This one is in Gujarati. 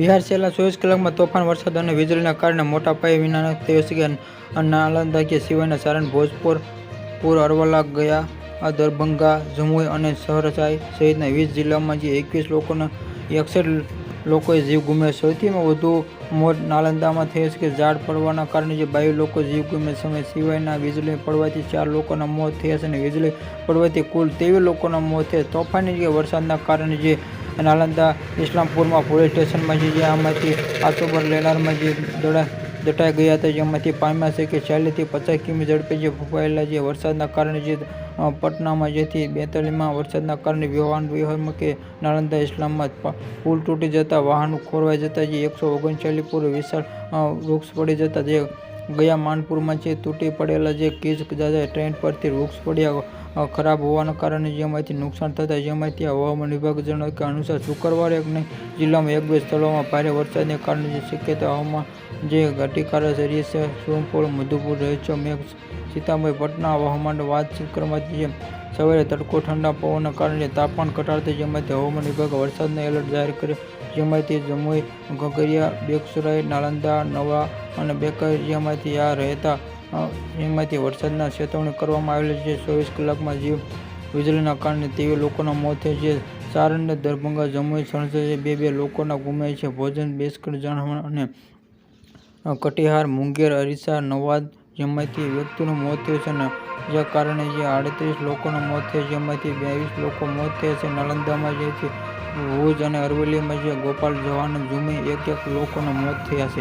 બિહાર છેલ્લા ચોવીસ કલાકમાં તોફાન, વરસાદ અને વીજળીના કારણે મોટા પાયે વિનાશ થયો છે નાલંદા કે સિવાયના સારણ ભોજપુર, પુર અરવલ્લા ગયા. દરભંગા જમુઈ અને સહરસાઈ સહિતના વીસ જિલ્લામાં જે એકવીસ લોકોના, એકસઠ લોકોએ જીવ ગુમ્યા સૌથી વધુ મોત નાલંદામાં થયો છે. કે ઝાડ પડવાના કારણે જે બાવીસ લોકો જીવ ગુમ્યા સમય સિવાયના વીજળી પડવાથી ચાર લોકોના મોત થયા છે અને વીજળી પડવાથી કુલ ત્રેવીસ લોકોના મોત થયા. તોફાની કે વરસાદના કારણે જે નાલંદા ઇસ્લામપુરમાં પોલીસ સ્ટેશનમાં જે આમાંથી આતોબર લેનારમાં જે દડા દટાઈ ગયા હતા, જેમાંથી પામ્યા છે કે ચાલીસથી પચાસ કિમી ઝડપે જે ફૂંકાયેલા જે વરસાદના કારણે જે પટનામાં જેથી બેતાલીમાં વરસાદના કારણે વ્યવહાર વ્યવહારમાં કે નાલંદા ઇસ્લામમાં પુલ તૂટી જતા, વાહનો ખોરવાઈ જતા, જે એકસો ઓગણચાલીસ પૂર વિશાળ વૃક્ષ પડી જતા, જે ગયા માનપુરમાં જે તૂટી પડેલા જે કીજ જાજા ટ્રેન પરથી વૃક્ષ પડ્યા ખરાબ હોવાના કારણે જેમાંથી નુકસાન થતાં જેમાંથી હવામાન વિભાગ જણાવ્યું કે અનુસાર શુક્રવારે જિલ્લામાં એક બે સ્થળોમાં ભારે વરસાદને કારણે જે શક્યતા હવામાન જે ઘટીકારા છે સોમપુર મધુપુર રહેશો મેઘ સીતામય પટના હવામાન વાતચીત કરવાથી જે સવારે તડકો ઠંડા પવનના કારણે તાપમાન ઘટાડતા જેમાંથી હવામાન વિભાગે વરસાદનો એલર્ટ જાહેર કર્યો. જેમાંથી જમુઈ ઘગરિયા બેગસુરાઈ નાલંદા, નવા અને બેકરિયામાંથી આ રહેતા એમાંથી વરસાદના ચેતવણી કરવામાં આવેલી છે. ચોવીસ કલાકમાં જીવ વીજળીના કારણે તેવી લોકોના મોત થયા છે. સારણને દરભંગા જમુઈ સણસરી બે બે લોકોના ગુમાય છે. ભોજન બેસકર જાણવા અને કટિહાર, મુંગેર, અરીસા, નવાદ જેમાંથી વ્યક્તિનું મોત થયું છે અને જે કારણે જે આડત્રીસ લોકોના મોત થયા જેમાંથી બાવીસ લોકો મોત થયા છે. નાલંદામાં જેથી ભુજ અને અરવલ્લીમાં જે ગોપાલ જવાન ઝુમી એક એક લોકોના મોત થયા છે.